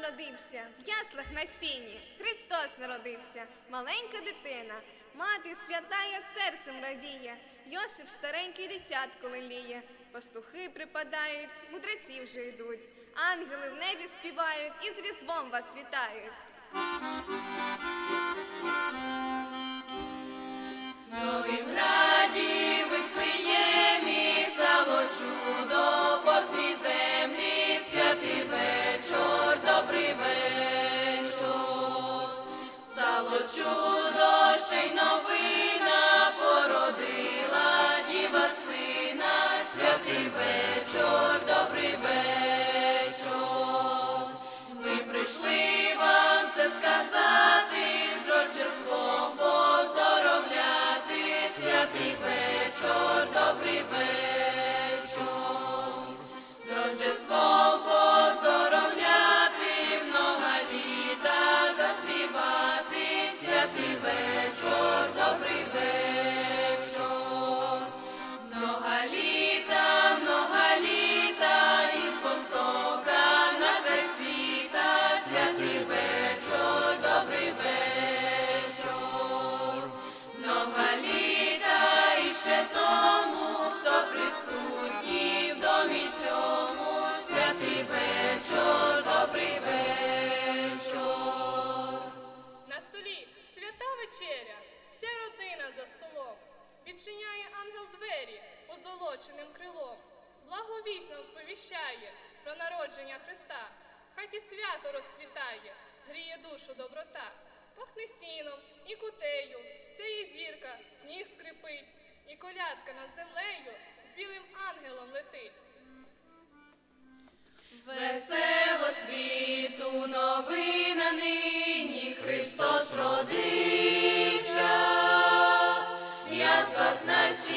народився, в яслах на сіні, Христос народився, маленька дитина, мати святая серцем радіє, Йосип старенький дитятко леліє, пастухи припадають, мудреці вже йдуть, ангели в небі співають і з Різдвом вас вітають. Стало Про народження Христа. В Хаті свято розцвітає, гріє душу доброта. Пахне сіном і кутею, це і зірка, сніг скрипить, і колядка над землею з білим ангелом летить. Весело світу новина нині Христос родився, яслах на сіні.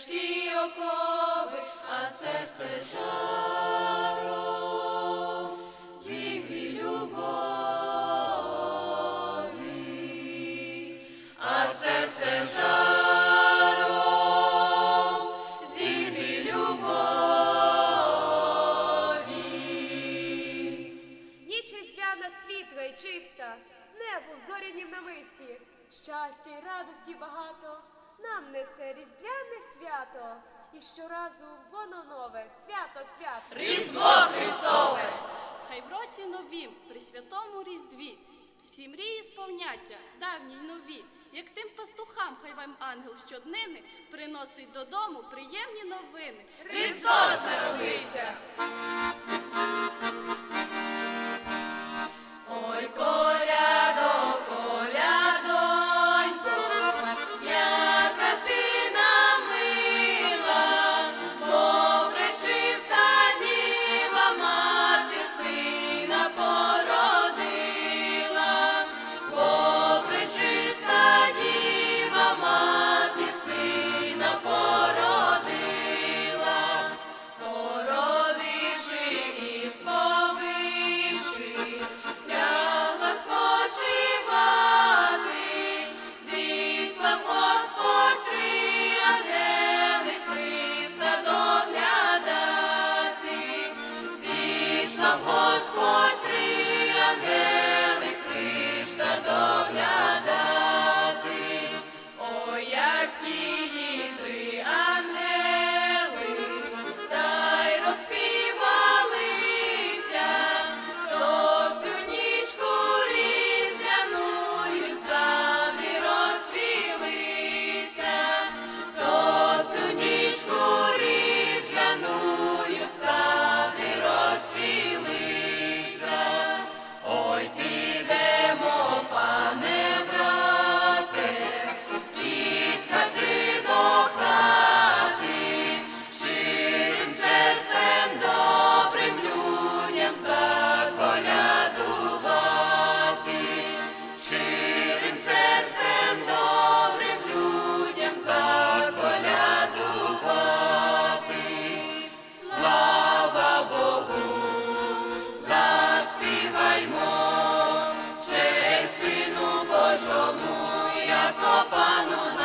Тяжкі окови, а серце жаром зігрій любові, а серце жаром зігрій любові. Ніч різдвяна світла й чиста, небо в зорянім намисті, щастя й радості багато, нам несе різдвяне свято, і щоразу воно нове, свято, свято. Різдво Христове! Хай в році новім, при святому різдві, всі мрії сповняться, давні й нові. Як тим пастухам, хай вам ангел щоднини приносить додому приємні новини. Христос народився! свято пану.